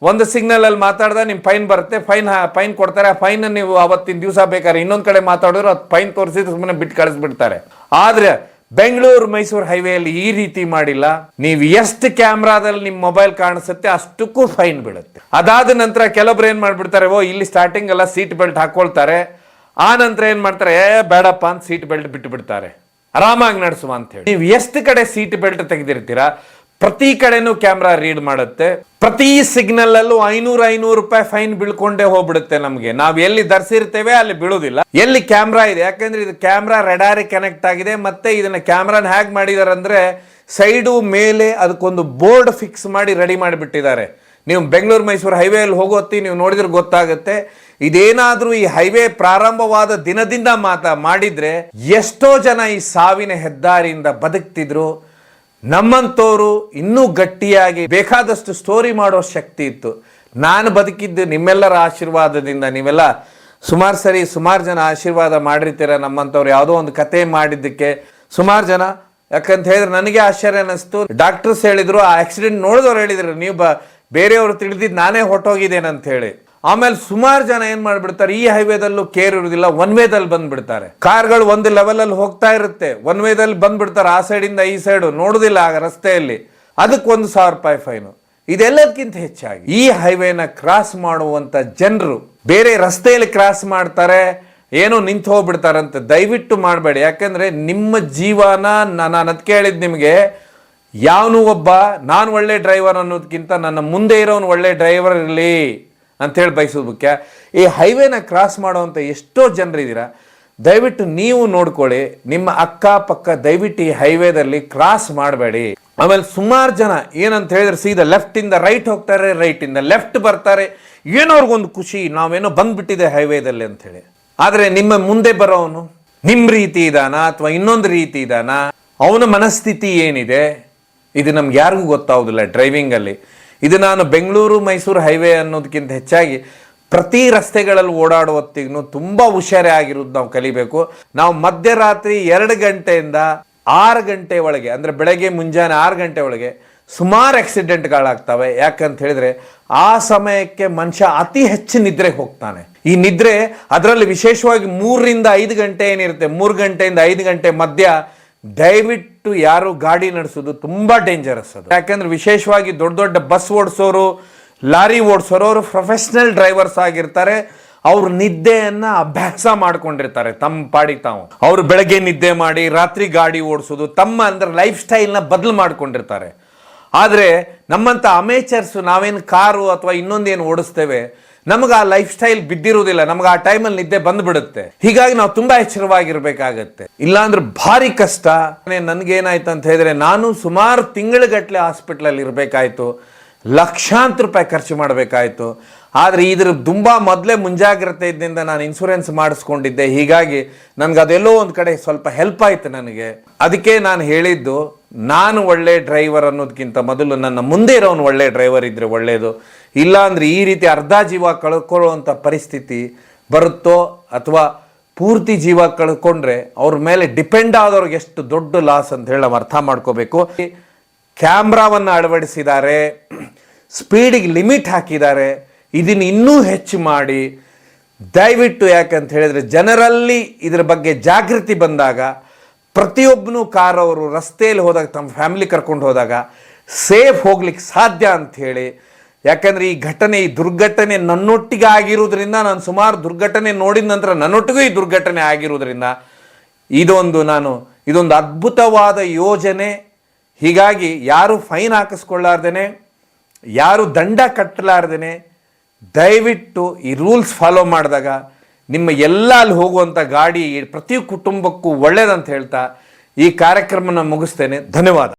ಒಂದು ಸಿಗ್ನಲ್ ಅಲ್ಲಿ ಮಾತಾಡ್ದ ನಿಮ್ ಫೈನ್ ಬರುತ್ತೆ. ಫೈನ್ ಫೈನ್ ಕೊಡ್ತಾರೆ. ಆ ಫೈನ್ ನೀವು ಅವತ್ತಿನ ದಿವಸ ಬೇಕಾದ್ರೆ ಇನ್ನೊಂದ್ ಕಡೆ ಮಾತಾಡಿದ್ರು ಅದು ಫೈನ್ ತೋರಿಸಿದ್ರೆ ಸುಮ್ಮನೆ ಬಿಟ್ಟು ಕಳಿಸ್ಬಿಡ್ತಾರೆ. ಆದ್ರೆ ಬೆಂಗಳೂರು ಮೈಸೂರು ಹೈವೇಯಲ್ಲಿ ಈ ರೀತಿ ಮಾಡಿಲ್ಲ. ನೀವು ಎಷ್ಟು ಕ್ಯಾಮ್ರಾದಲ್ಲಿ ನಿಮ್ಮ ಮೊಬೈಲ್ ಕಾಣಿಸುತ್ತೆ ಅಷ್ಟಕ್ಕೂ ಫೈನ್ ಬೀಳುತ್ತೆ. ಅದಾದ ನಂತರ ಕೆಲವೊಬ್ರು ಏನ್ ಮಾಡ್ಬಿಡ್ತಾರೆ, ಓ, ಇಲ್ಲಿ ಸ್ಟಾರ್ಟಿಂಗ್ ಎಲ್ಲ ಸೀಟ್ ಬೆಲ್ಟ್ ಹಾಕೊಳ್ತಾರೆ. ಆ ನಂತರ ಏನ್ ಮಾಡ್ತಾರೆ, ಏ, ಬೇಡಪ್ಪ ಅಂತ ಸೀಟ್ ಬೆಲ್ಟ್ ಬಿಟ್ಟು ಬಿಡ್ತಾರೆ ಆರಾಮಾಗಿ ನಡೆಸುವ ಅಂತ ಹೇಳಿ. ನೀವು ಎಷ್ಟು ಕಡೆ ಸೀಟ್ ಬೆಲ್ಟ್ ತೆಗೆದಿರ್ತೀರಾ ಪ್ರತಿ ಕಡೆನೂ ಕ್ಯಾಮ್ರಾ ರೀಡ್ ಮಾಡುತ್ತೆ. ಪ್ರತಿ ಸಿಗ್ನಲ್ ಅಲ್ಲೂ ಐನೂರು ಐನೂರು ರೂಪಾಯಿ ಫೈನ್ ಬೀಳ್ಕೊಂಡೇ ಹೋಗ್ಬಿಡುತ್ತೆ ನಮಗೆ. ನಾವು ಎಲ್ಲಿ ಧರಿಸಿರ್ತೇವೆ ಅಲ್ಲಿ ಬೀಳುದಿಲ್ಲ. ಎಲ್ಲಿ ಕ್ಯಾಮ್ರಾ ಇದೆ? ಯಾಕಂದ್ರೆ ಇದು ಕ್ಯಾಮ್ರಾ ರೆಡಾರಿ ಕನೆಕ್ಟ್ ಆಗಿದೆ. ಮತ್ತೆ ಇದನ್ನ ಕ್ಯಾಮ್ರಾನ ಹೇಗೆ ಮಾಡಿದಾರೆ ಅಂದ್ರೆ ಸೈಡು ಮೇಲೆ ಅದಕ್ಕೊಂದು ಬೋರ್ಡ್ ಫಿಕ್ಸ್ ಮಾಡಿ ರೆಡಿ ಮಾಡಿಬಿಟ್ಟಿದ್ದಾರೆ. ನೀವು ಬೆಂಗಳೂರು, ಮೈಸೂರು ಹೈವೇಯಲ್ಲಿ ಹೋಗೋತ್ತಿ ನೀವು ನೋಡಿದ್ರೆ ಗೊತ್ತಾಗುತ್ತೆ. ಇದೇನಾದ್ರೂ ಈ ಹೈವೇ ಪ್ರಾರಂಭವಾದ ದಿನದಿಂದ ಮಾತಾ ಮಾಡಿದ್ರೆ ಎಷ್ಟೋ ಜನ ಈ ಸಾವಿನ ಹೆದ್ದಾರಿಯಿಂದ ಬದುಕ್ತಿದ್ರು. ನಮ್ಮಂಥವ್ರು ಇನ್ನೂ ಗಟ್ಟಿಯಾಗಿ ಬೇಕಾದಷ್ಟು ಸ್ಟೋರಿ ಮಾಡೋ ಶಕ್ತಿ ಇತ್ತು. ನಾನು ಬದುಕಿದ್ದು ನಿಮ್ಮೆಲ್ಲರ ಆಶೀರ್ವಾದದಿಂದ. ನೀವೆಲ್ಲ ಸುಮಾರು ಸರಿ ಸುಮಾರು ಜನ ಆಶೀರ್ವಾದ ಮಾಡಿರ್ತೀರ ನಮ್ಮಂಥವ್ರು ಯಾವುದೋ ಒಂದು ಕತೆ ಮಾಡಿದ್ದಕ್ಕೆ ಸುಮಾರು ಜನ. ಯಾಕಂತ ಹೇಳಿದ್ರೆ ನನಗೆ ಆಶ್ಚರ್ಯ ಅನ್ನಿಸ್ತು. ಡಾಕ್ಟರ್ಸ್ ಹೇಳಿದ್ರು, ಆ ಆಕ್ಸಿಡೆಂಟ್ ನೋಡಿದವ್ರು ಹೇಳಿದ್ರು, ನೀವು ಬ, ಬೇರೆಯವರು ತಿಳಿದಿದ್ದು ನಾನೇ ಹೊಟ್ಟೋಗಿದ್ದೇನೆ ಅಂತ ಹೇಳಿ. ಆಮೇಲೆ ಸುಮಾರು ಜನ ಏನ್ ಮಾಡಿಬಿಡ್ತಾರೆ, ಈ ಹೈವೇದಲ್ಲೂ ಕೇರ್ ಇರುವುದಿಲ್ಲ ಒನ್ ವೇದಲ್ಲಿ ಬಂದ್ಬಿಡ್ತಾರೆ. ಕಾರ್ಗಳು ಒಂದು ಲೆವೆಲ್ ಅಲ್ಲಿ ಹೋಗ್ತಾ ಇರುತ್ತೆ ಒನ್ ವೇದಲ್ಲಿ ಬಂದ್ಬಿಡ್ತಾರೆ, ಆ ಸೈಡಿಂದ ಈ ಸೈಡ್ ನೋಡುದಿಲ್ಲ ಆ ರಸ್ತೆಯಲ್ಲಿ. ಅದಕ್ಕೆ ಒಂದು ಸಾವಿರ ರೂಪಾಯಿ ಫೈನು ಇದೆಲ್ಲದಕ್ಕಿಂತ ಹೆಚ್ಚಾಗಿ, ಈ ಹೈವೇನ ಕ್ರಾಸ್ ಮಾಡುವಂತ ಜನರು, ಬೇರೆ ರಸ್ತೆಯಲ್ಲಿ ಕ್ರಾಸ್ ಮಾಡ್ತಾರೆ, ಏನೋ ನಿಂತು ಅಂತ ದಯವಿಟ್ಟು ಮಾಡಬೇಡಿ. ಯಾಕಂದ್ರೆ ನಿಮ್ಮ ಜೀವನ ನಾನು ಅದ್ ಕೇಳಿದ್ ನಿಮಗೆ, ಯಾವನು ಒಬ್ಬ, ನಾನು ಒಳ್ಳೆ ಡ್ರೈವರ್ ಅನ್ನೋದಕ್ಕಿಂತ ನನ್ನ ಮುಂದೆ ಇರೋನು ಒಳ್ಳೆ ಡ್ರೈವರ್ ಇರಲಿ. ಬಯಸೋದು ಮುಖ್ಯ ಈ ಹೈವೇನ ಕ್ರಾಸ್ ಮಾಡುವಂಥ ಎಷ್ಟೋ ಜನರಿದ್ದೀರಾ, ದಯವಿಟ್ಟು ನೀವು ನೋಡ್ಕೊಳ್ಳಿ, ನಿಮ್ಮ ಅಕ್ಕಪಕ್ಕ ದಯವಿಟ್ಟು ಈ ಹೈವೇದಲ್ಲಿ ಕ್ರಾಸ್ ಮಾಡಬೇಡಿ. ಆಮೇಲೆ ಸುಮಾರು ಜನ ಏನಂತ ಹೇಳಿದ್ರೆ ಸೀದಾ ಲೆಫ್ಟ್ ಇಂದ ರೈಟ್ ಹೋಗ್ತಾರೆ ರೈಟ್ ಇಂದ ಲೆಫ್ಟ್ ಬರ್ತಾರೆ. ಏನೋ ಅವ್ರಿಗೊಂದು ಖುಷಿ, ನಾವೇನೋ ಬಂದ್ಬಿಟ್ಟಿದೆ ಹೈವೇದಲ್ಲಿ ಅಂತ ಹೇಳಿ. ಆದ್ರೆ ನಿಮ್ಮ ಮುಂದೆ ಬರೋವನು ನಿಮ್ಮ ರೀತಿ ಇದಾನ ಅಥವಾ ಇನ್ನೊಂದು ರೀತಿ ಇದಾನ? ಅವನ ಮನಸ್ಥಿತಿ ಏನಿದೆ? ಇದು ನಮ್ಗೆ ಯಾರಿಗೂ ಗೊತ್ತಾಗೋದಿಲ್ಲ ಡ್ರೈವಿಂಗ್ ಅಲ್ಲಿ. ಇದು ನಾನು ಬೆಂಗಳೂರು ಮೈಸೂರು ಹೈವೇ ಅನ್ನೋದಕ್ಕಿಂತ ಹೆಚ್ಚಾಗಿ ಪ್ರತಿ ರಸ್ತೆಗಳಲ್ಲಿ ಓಡಾಡುವತ್ತಿಗೂ ತುಂಬ ತುಂಬಾ ಹುಷಾರೇ ಆಗಿರೋದು ನಾವು ಕಲಿಬೇಕು. ನಾವು ಮಧ್ಯರಾತ್ರಿ ಎರಡು ಗಂಟೆಯಿಂದ ಆರು ಗಂಟೆ ಒಳಗೆ, ಅಂದ್ರೆ ಬೆಳಗ್ಗೆ, ಮುಂಜಾನೆ ಆರು ಗಂಟೆ ಒಳಗೆ ಸುಮಾರು ಆಕ್ಸಿಡೆಂಟ್ಗಳಾಗ್ತವೆ. ಯಾಕಂತ ಹೇಳಿದ್ರೆ ಆ ಸಮಯಕ್ಕೆ ಮನುಷ್ಯ ಅತಿ ಹೆಚ್ಚು ನಿದ್ರೆಗೆ ಹೋಗ್ತಾನೆ. ಈ ನಿದ್ರೆ ಅದರಲ್ಲಿ ವಿಶೇಷವಾಗಿ ಮೂರರಿಂದ ಐದು ಗಂಟೆ ಏನಿರುತ್ತೆ? ಮೂರು ಗಂಟೆಯಿಂದ ಐದು ಗಂಟೆ ಮಧ್ಯ ದಯವಿಟ್ಟು ಯಾರು ಗಾಡಿ ನಡೆಸೋದು ತುಂಬಾ ಡೇಂಜರಸ್ ಅದು. ಯಾಕಂದ್ರೆ ವಿಶೇಷವಾಗಿ ದೊಡ್ಡ ದೊಡ್ಡ ಬಸ್ ಓಡಿಸೋರು, ಲಾರಿ ಓಡಿಸೋರು, ಅವರು ಪ್ರೊಫೆಷನಲ್ ಡ್ರೈವರ್ಸ್ ಆಗಿರ್ತಾರೆ. ಅವ್ರ ನಿದ್ದೆಯನ್ನ ಅಭ್ಯಾಸ ಮಾಡ್ಕೊಂಡಿರ್ತಾರೆ ತಮ್ಮ ಪಾಡಿ ತಾವು. ಅವರು ಬೆಳಗ್ಗೆ ನಿದ್ದೆ ಮಾಡಿ, ರಾತ್ರಿ ಗಾಡಿ ಓಡಿಸೋದು ತಮ್ಮ ಅಂದ್ರೆ ಲೈಫ್ ಸ್ಟೈಲ್ನ ಬದಲು ಮಾಡ್ಕೊಂಡಿರ್ತಾರೆ. ಆದರೆ ನಮ್ಮಂಥ ಅಮೇಚರ್ಸ್ ನಾವೇನು ಕಾರು ಅಥವಾ ಇನ್ನೊಂದೇನು ಓಡಿಸ್ತೇವೆ ನಮಗೆ ಆ ಲೈಫ್ ಸ್ಟೈಲ್ ಬಿದ್ದಿರುವುದಿಲ್ಲ. ನಮ್ಗೆ ಆ ಟೈಮಲ್ಲಿ ನಿದ್ದೆ ಬಂದ್ಬಿಡುತ್ತೆ. ಹೀಗಾಗಿ ನಾವು ತುಂಬಾ ಎಚ್ಚರವಾಗಿರ್ಬೇಕಾಗತ್ತೆ. ಇಲ್ಲಾಂದ್ರೆ ಭಾರಿ ಕಷ್ಟ. ನನ್ಗೇನಾಯ್ತು ಅಂತ ಹೇಳಿದ್ರೆ ನಾನು ಸುಮಾರು ತಿಂಗಳುಗಟ್ಟಲೆ ಹಾಸ್ಪಿಟ್ಲಲ್ಲಿ ಇರಬೇಕಾಯ್ತು. ಲಕ್ಷಾಂತರ ರೂಪಾಯಿ ಖರ್ಚು ಮಾಡಬೇಕಾಯಿತು. ಆದರೆ ಇದ್ರ ತುಂಬಾ ಮೊದಲೇ ಇದ್ದಿಂದ ನಾನು ಇನ್ಶೂರೆನ್ಸ್ ಮಾಡಿಸ್ಕೊಂಡಿದ್ದೆ. ಹೀಗಾಗಿ ನನ್ಗೆ ಅದೆಲ್ಲೋ ಒಂದು ಕಡೆ ಸ್ವಲ್ಪ ಹೆಲ್ಪ್ ಆಯ್ತು ನನಗೆ. ಅದಕ್ಕೆ ನಾನು ಹೇಳಿದ್ದು, ನಾನು ಒಳ್ಳೆ ಡ್ರೈವರ್ ಅನ್ನೋದಕ್ಕಿಂತ ಮೊದಲು ನನ್ನ ಮುಂದೆ ಇರೋನು ಒಳ್ಳೆ ಡ್ರೈವರ್ ಇದ್ದರೆ ಒಳ್ಳೆಯದು ಇಲ್ಲ ಅಂದ್ರೆ ಈ ರೀತಿ ಅರ್ಧ ಜೀವ ಕಳ್ಕೊಳ್ಳುವಂಥ ಪರಿಸ್ಥಿತಿ ಬರುತ್ತೋ ಅಥವಾ ಪೂರ್ತಿ ಜೀವ ಕಳ್ಕೊಂಡ್ರೆ ಅವ್ರ ಮೇಲೆ ಡಿಪೆಂಡ್ ಆದವ್ರಿಗೆ ಎಷ್ಟು ದೊಡ್ಡ ಲಾಸ್ ಅಂತ ಹೇಳಿ ನಾವು ಅರ್ಥ ಮಾಡ್ಕೋಬೇಕು. ಕ್ಯಾಮ್ರಾವನ್ನು ಅಳವಡಿಸಿದ್ದಾರೆ ಸ್ಪೀಡಿಗೆ ಲಿಮಿಟ್ ಹಾಕಿದ್ದಾರೆ ಇದನ್ನು ಇನ್ನೂ ಹೆಚ್ಚು ಮಾಡಿ. ದಯವಿಟ್ಟು ಯಾಕಂತ ಹೇಳಿದ್ರೆ ಜನರಲ್ಲಿ ಇದರ ಬಗ್ಗೆ ಜಾಗೃತಿ ಬಂದಾಗ, ಪ್ರತಿಯೊಬ್ಬನು ಕಾರವರು ರಸ್ತೆಯಲ್ಲಿ ಹೋದಾಗ ತಮ್ಮ ಫ್ಯಾಮಿಲಿ ಕರ್ಕೊಂಡು ಹೋದಾಗ ಸೇಫ್ ಹೋಗ್ಲಿಕ್ಕೆ ಸಾಧ್ಯ ಅಂತ ಹೇಳಿ ಯಾಕಂದ್ರೆ ಈ ಘಟನೆ, ಈ ದುರ್ಘಟನೆ ನನ್ನೊಟ್ಟಿಗೆ ಆಗಿರೋದ್ರಿಂದ ನಾನು ಸುಮಾರು ದುರ್ಘಟನೆ ನೋಡಿದ ನಂತರ ನನ್ನೊಟ್ಟಿಗೂ ಈ ದುರ್ಘಟನೆ ಆಗಿರೋದ್ರಿಂದ ಇದೊಂದು ನಾನು, ಇದೊಂದು ಅದ್ಭುತವಾದ ಯೋಜನೆ. ಹೀಗಾಗಿ ಯಾರು ಫೈನ್ ಹಾಕಿಸ್ಕೊಳ್ಳಾರ್ದೇನೆ, ಯಾರು ದಂಡ ಕಟ್ಟಲಾರ್ದೇನೆ, ದಯವಿಟ್ಟು ಈ ರೂಲ್ಸ್ ಫಾಲೋ ಮಾಡಿದಾಗ ನಿಮ್ಮ ಎಲ್ಲ ಅಲ್ಲಿ ಹೋಗುವಂಥ ಗಾಡಿ ಪ್ರತಿ ಕುಟುಂಬಕ್ಕೂ ಒಳ್ಳೇದಂತ ಹೇಳ್ತಾ ಈ ಕಾರ್ಯಕ್ರಮನ ಮುಗಿಸ್ತೇನೆ. ಧನ್ಯವಾದ.